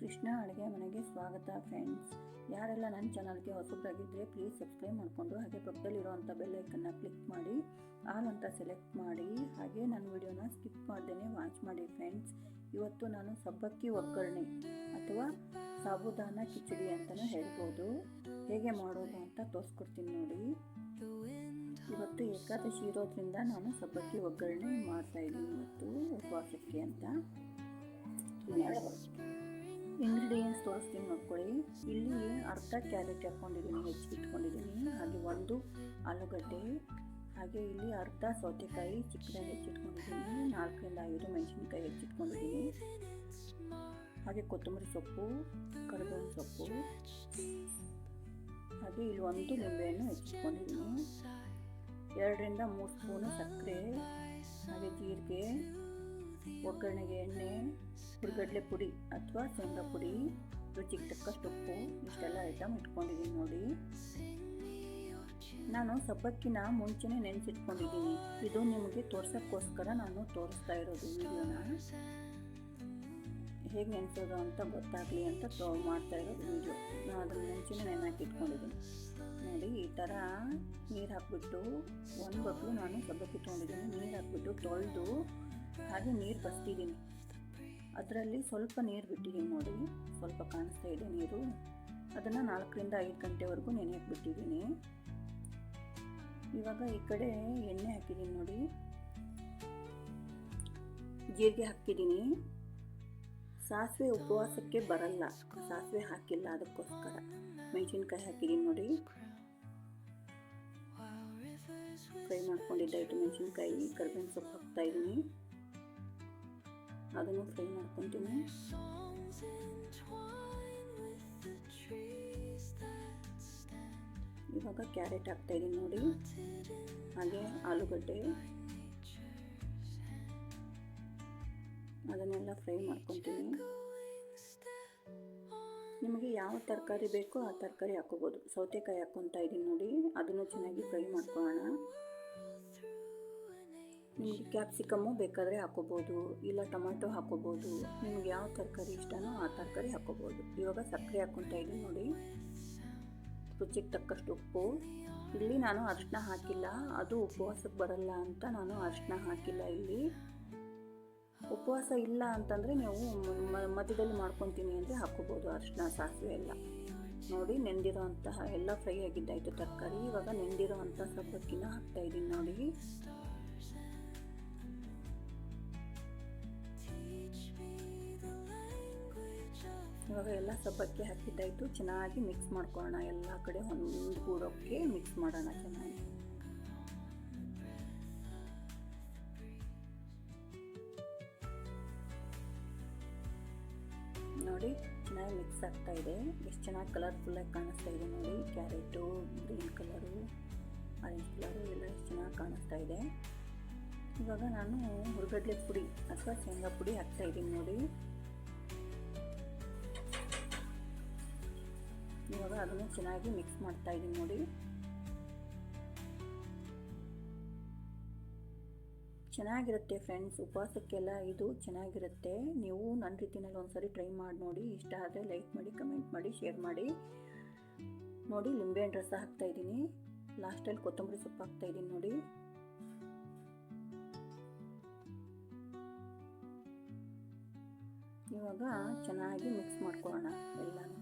ಕೃಷ್ಣ ಅಡುಗೆ ಮನೆಗೆ ಸ್ವಾಗತ ಫ್ರೆಂಡ್ಸ್ ಯಾರೆಲ್ಲ ನನ್ನ ಚಾನಲ್ಗೆ ಹೊಸಬ್ರಾಗಿದ್ದರೆ ಪ್ಲೀಸ್ ಸಬ್ಸ್ಕ್ರೈಬ್ ಮಾಡಿಕೊಂಡು ಹಾಗೆ ಪಕ್ಕದಲ್ಲಿರುವಂಥ ಬೆಲ್ಲೈಕನ್ನ ಕ್ಲಿಕ್ ಮಾಡಿ. ಆಲ್ ಅಂತ ಸೆಲೆಕ್ಟ್ ಮಾಡಿ. ಹಾಗೆ ನನ್ನ ವಿಡಿಯೋನ ಸ್ಕಿಪ್ ಮಾಡ್ದೇ ವಾಚ್ ಮಾಡಿ ಫ್ರೆಂಡ್ಸ್ ಇವತ್ತು ನಾನು ಸಬ್ಬಕ್ಕಿ ಒಗ್ಗರಣೆ ಅಥವಾ ಸಾಬುದಾನ ಕಿಚಡಿ ಅಂತಲೂ ಹೇಳ್ಬೋದು. ಹೇಗೆ ಮಾಡೋದು ಅಂತ ತೋರಿಸ್ಕೊಡ್ತೀನಿ ನೋಡಿ. ಇವತ್ತು ಏಕಾದಶಿ ಇರೋದ್ರಿಂದ ನಾನು ಸಬ್ಬಕ್ಕಿ ಒಗ್ಗರಣೆ ಮಾಡ್ತಾ ಇದ್ದೀನಿ ಇವತ್ತು ಉಪವಾಸಕ್ಕೆ ಅಂತ. ತೋರಿಸ್ತೀನಿ ನೋಡ್ಕೊಳ್ಳಿ. ಇಲ್ಲಿ ಅರ್ಧ ಕ್ಯಾರೆಟ್ ಹಾಕ್ಕೊಂಡಿದ್ದೀನಿ ಹೆಚ್ಚಿಟ್ಕೊಂಡಿದ್ದೀನಿ ಹಾಗೆ ಒಂದು ಆಲೂಗಡ್ಡೆ, ಹಾಗೆ ಇಲ್ಲಿ ಅರ್ಧ ಸೌತೆಕಾಯಿ, ಚಿಕ್ಕದಾಗಿ ಹೆಚ್ಚಿಟ್ಕೊಂಡಿದ್ದೀನಿ ನಾಲ್ಕರಿಂದ ಐದು ಮೆಣಸಿನ್ಕಾಯಿ ಹೆಚ್ಚಿಟ್ಕೊಂಡಿದ್ದೀನಿ ಹಾಗೆ ಕೊತ್ತಂಬರಿ ಸೊಪ್ಪು, ಕರಿಬೇವಿನ ಸೊಪ್ಪು. ಹಾಗೆ ಇಲ್ಲಿ ಒಂದು ನಿಂಬೆಹಣ್ಣು ಹೆಚ್ಚಿಟ್ಕೊಂಡಿದ್ದೀನಿ ಎರಡರಿಂದ ಮೂರು ಸ್ಪೂನು ಸಕ್ಕರೆ, ಹಾಗೆ ಜೀರಿಗೆ, ಒಗ್ಗರಣೆಗೆ ಎಣ್ಣೆ, ಹುರ್ಗಡ್ಲೆ ಪುಡಿ ಅಥವಾ ಶೇಂಗಾ ಪುಡಿ. ರುಚಿಗೆ ತಕ್ಕಷ್ಟು ಉಪ್ಪು ಇಷ್ಟೆಲ್ಲ ಐಟಮ್ ಇಟ್ಕೊಂಡಿದ್ದೀನಿ ನೋಡಿ. ನಾನು ಸಬ್ಬಕ್ಕಿನ ಮುಂಚೆನೇ ನೆನೆಸಿಟ್ಕೊಂಡಿದ್ದೀನಿ. ಇದು ನಿಮಗೆ ತೋರ್ಸೋಕ್ಕೋಸ್ಕರ ನಾನು ತೋರಿಸ್ತಾ ಇರೋದು ವಿಡಿಯೋನ. ಹೇಗೆ ನೆನೆಸೋದು ಅಂತ ಗೊತ್ತಾಗಲಿ ಅಂತ ತೋ ಮಾಡ್ತಾ ಇರೋದು ವಿಡಿಯೋ. ನಾನು ಅದನ್ನು ಮುಂಚೆನೇ ನೆನೆಹಾಕಿ ಇಟ್ಕೊಂಡಿದ್ದೀನಿ. ನೋಡಿ, ಈ ಥರ ನೀರು ಹಾಕ್ಬಿಟ್ಟು ಒಂದು ಬಗ್ಲು ನಾನು ಸಬ್ಬಕ್ಕಿ ತೊಗೊಂಡಿದ್ದೀನಿ. ನೀರು ಹಾಕ್ಬಿಟ್ಟು ತೊಳೆದು ಹಾಗೆ ನೀರು ಬಸ್ತಿದ್ದೀನಿ ಅದರಲ್ಲಿ ಸ್ವಲ್ಪ ನೀರು ಬಿಟ್ಟಿದ್ದೀನಿ ನೋಡಿ. ಸ್ವಲ್ಪ ಕಾಣಿಸ್ತಾ ಇದೆ ನೀರು. ಅದನ್ನು ನಾಲ್ಕರಿಂದ ಐದು ಗಂಟೆವರೆಗೂ ನೆನೆಯಕ್ಕೆ ಬಿಟ್ಟಿದ್ದೀನಿ ಇವಾಗ ಈ ಕಡೆ ಎಣ್ಣೆ ಹಾಕಿದ್ದೀನಿ ನೋಡಿ. ಜೀರಿಗೆ ಹಾಕಿದ್ದೀನಿ. ಸಾಸಿವೆ ಉಪವಾಸಕ್ಕೆ ಬರಲ್ಲ. ಸಾಸಿವೆ ಹಾಕಿಲ್ಲ ಅದಕ್ಕೋಸ್ಕರ. ಮೆಣಸಿನ್ಕಾಯಿ ಹಾಕಿದ್ದೀನಿ ನೋಡಿ. ಫ್ರೈ ಮಾಡ್ಕೊಂಡಿದ್ದಾಯಿತು ಮೆಣಸಿನ್ಕಾಯಿ, ಕರ್ಬೇವಿನ ಸೊಪ್ಪು ಹಾಕ್ತಾ ಇದ್ದೀನಿ. ಅದನ್ನು ಫ್ರೈ ಮಾಡ್ಕೊತೀನಿ. ಇವಾಗ ಕ್ಯಾರೆಟ್ ಹಾಕ್ತಾ ಇದ್ದೀನಿ ನೋಡಿ. ಹಾಗೆ ಆಲೂಗಡ್ಡೆ. ಅದನ್ನೆಲ್ಲ ಫ್ರೈ ಮಾಡ್ಕೊತೀನಿ. ನಿಮಗೆ ಯಾವ ತರಕಾರಿ ಬೇಕೋ ಆ ತರಕಾರಿ ಹಾಕೋಬೋದು ಸೌತೆಕಾಯಿ ಹಾಕ್ಕೊತಾ ಇದ್ದೀನಿ ನೋಡಿ. ಅದನ್ನು ಚೆನ್ನಾಗಿ ಫ್ರೈ ಮಾಡ್ಕೊಳ್ಳೋಣ. ನಿಮಗೆ ಕ್ಯಾಪ್ಸಿಕಮ್ಮು ಬೇಕಾದರೆ ಹಾಕೋಬೋದು, ಇಲ್ಲ ಟೊಮ್ಯಾಟೊ ಹಾಕೋಬೋದು, ನಿಮ್ಗೆ ಯಾವ ತರಕಾರಿ ಇಷ್ಟನೋ ಆ ತರಕಾರಿ ಹಾಕೋಬೋದು. ಇವಾಗ ಸಕ್ಕರೆ ಹಾಕ್ಕೊತಾ ಇದ್ದೀನಿ ನೋಡಿ. ರುಚಿಗೆ ತಕ್ಕಷ್ಟು ಉಪ್ಪು. ಇಲ್ಲಿ ನಾನು ಅರಿಶಿನ ಹಾಕಿಲ್ಲ. ಅದು ಉಪವಾಸಕ್ಕೆ ಬರಲ್ಲ ಅಂತ ನಾನು ಅರಿಶಿನ ಹಾಕಿಲ್ಲ ಇಲ್ಲಿ. ಉಪವಾಸ ಇಲ್ಲ ಅಂತಂದರೆ ನೀವು ಮಧ್ಯದಲ್ಲಿ ಮಾಡ್ಕೊತೀನಿ ಅಂದರೆ ಹಾಕೋಬೋದು ಅರಿಶಿನ ಸಾಸಿವೆ ಎಲ್ಲ. ನೋಡಿ, ನೆಂದಿರೋ ಅಂತಹ ಎಲ್ಲ ಫ್ರೈ ಆಗಿದ್ದಾಯಿತು ತರಕಾರಿ. ಇವಾಗ ನೆಂದಿರೋ ಅಂಥ ಸಬ್ಬಕ್ಕಿನ ಹಾಕ್ತಾಯಿದ್ದೀನಿ ನೋಡಿ. ಇವಾಗ ಎಲ್ಲ ಸಬ್ಬಕ್ಕಿ ಹಾಕಿದ್ದಾಯಿತು ಚೆನ್ನಾಗಿ ಮಿಕ್ಸ್ ಮಾಡ್ಕೊಳ್ಳೋಣ. ಎಲ್ಲ ಕಡೆ ಒಂದು ಕೂಡೋಕ್ಕೆ ಮಿಕ್ಸ್ ಮಾಡೋಣ ಚೆನ್ನಾಗಿ. ನೋಡಿ, ಚೆನ್ನಾಗಿ ಮಿಕ್ಸ್ ಆಗ್ತಾ ಇದೆ. ಎಷ್ಟು ಚೆನ್ನಾಗಿ ಕಲರ್ಫುಲ್ಲಾಗಿ ಕಾಣಿಸ್ತಾ ಇದೆ ನೋಡಿ. Carrot green colour orange colour ಎಲ್ಲ ಎಷ್ಟು ಚೆನ್ನಾಗಿ ಕಾಣಿಸ್ತಾ ಇದೆ. ಇವಾಗ ನಾನು ಹುರ್ಗಡ್ಲೆ ಪುಡಿ ಅಥವಾ ಶೇಂಗಾ ಪುಡಿ ಹಾಕ್ತಾ ಇದ್ದೀನಿ ನೋಡಿ. ಇವಾಗ ಅದನ್ನು ಚೆನ್ನಾಗಿ ಮಿಕ್ಸ್ ಮಾಡ್ತಾ ಇದ್ದೀನಿ ನೋಡಿ. ಚೆನ್ನಾಗಿರುತ್ತೆ ಫ್ರೆಂಡ್ಸ್ ಉಪವಾಸಕ್ಕೆಲ್ಲ ಇದು ಚೆನ್ನಾಗಿರುತ್ತೆ. ನೀವು ನನ್ನ ರೀತಿನಲ್ಲಿ ಒಂದ್ಸರಿ ಟ್ರೈ ಮಾಡಿ ನೋಡಿ. ಇಷ್ಟ ಆದರೆ ಲೈಕ್ ಮಾಡಿ ಕಮೆಂಟ್ ಮಾಡಿ ಶೇರ್ ಮಾಡಿ. ನೋಡಿ ಲಿಂಬೆಹಣ್ಣು ರಸ ಹಾಕ್ತಾ ಇದ್ದೀನಿ ಲಾಸ್ಟಲ್ಲಿ ಕೊತ್ತಂಬರಿ ಸೊಪ್ಪು ಹಾಕ್ತಾ ಇದ್ದೀನಿ ನೋಡಿ. ಇವಾಗ ಚೆನ್ನಾಗಿ ಮಿಕ್ಸ್ ಮಾಡ್ಕೊಳ್ಳೋಣ ಎಲ್ಲನೂ.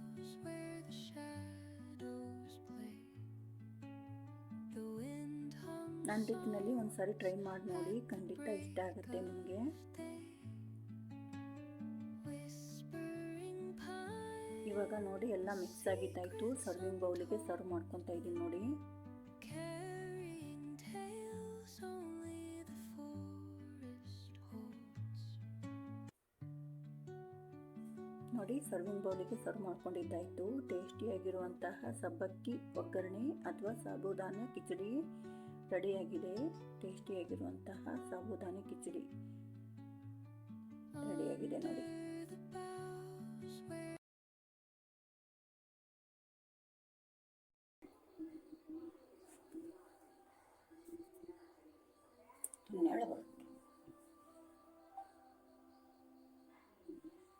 ನನ್ನ ರೀತಿನಲ್ಲಿ ಒಂದು ಸಾರಿ ಟ್ರೈ ಮಾಡಿ ನೋಡಿ. ಖಂಡಿತ ಇಷ್ಟ ಆಗುತ್ತೆ ನಿಮಗೆ. ಇವಾಗ ನೋಡಿ ಎಲ್ಲ ಮಿಕ್ಸ್ ಆಗಿದ್ದಾಯಿತು. ಸರ್ವಿಂಗ್ ಬೌಲಿಗೆ ಸರ್ವ್ ಮಾಡ್ಕೊತಾ ಇದ್ದೀನಿ ನೋಡಿ. ನೋಡಿ ಸರ್ವಿಂಗ್ ಬೌಲಿಗೆ ಸರ್ವ್ ಮಾಡ್ಕೊಂಡಿದ್ದಾಯಿತು. ಟೇಸ್ಟಿಯಾಗಿರುವಂತಹ ಸಬ್ಬಕ್ಕಿ ಒಗ್ಗರಣೆ ಅಥವಾ ಸಾಬುದಾನ ಕಿಚಡಿ ರೆಡಿಯಾಗಿದೆ ಟೇಸ್ಟಿಯಾಗಿರುವಂತಹ ಸಾಬುದಾನಿ ಕಿಚಡಿ. ರೆಡಿಯಾಗಿದೆ ನೋಡಿ.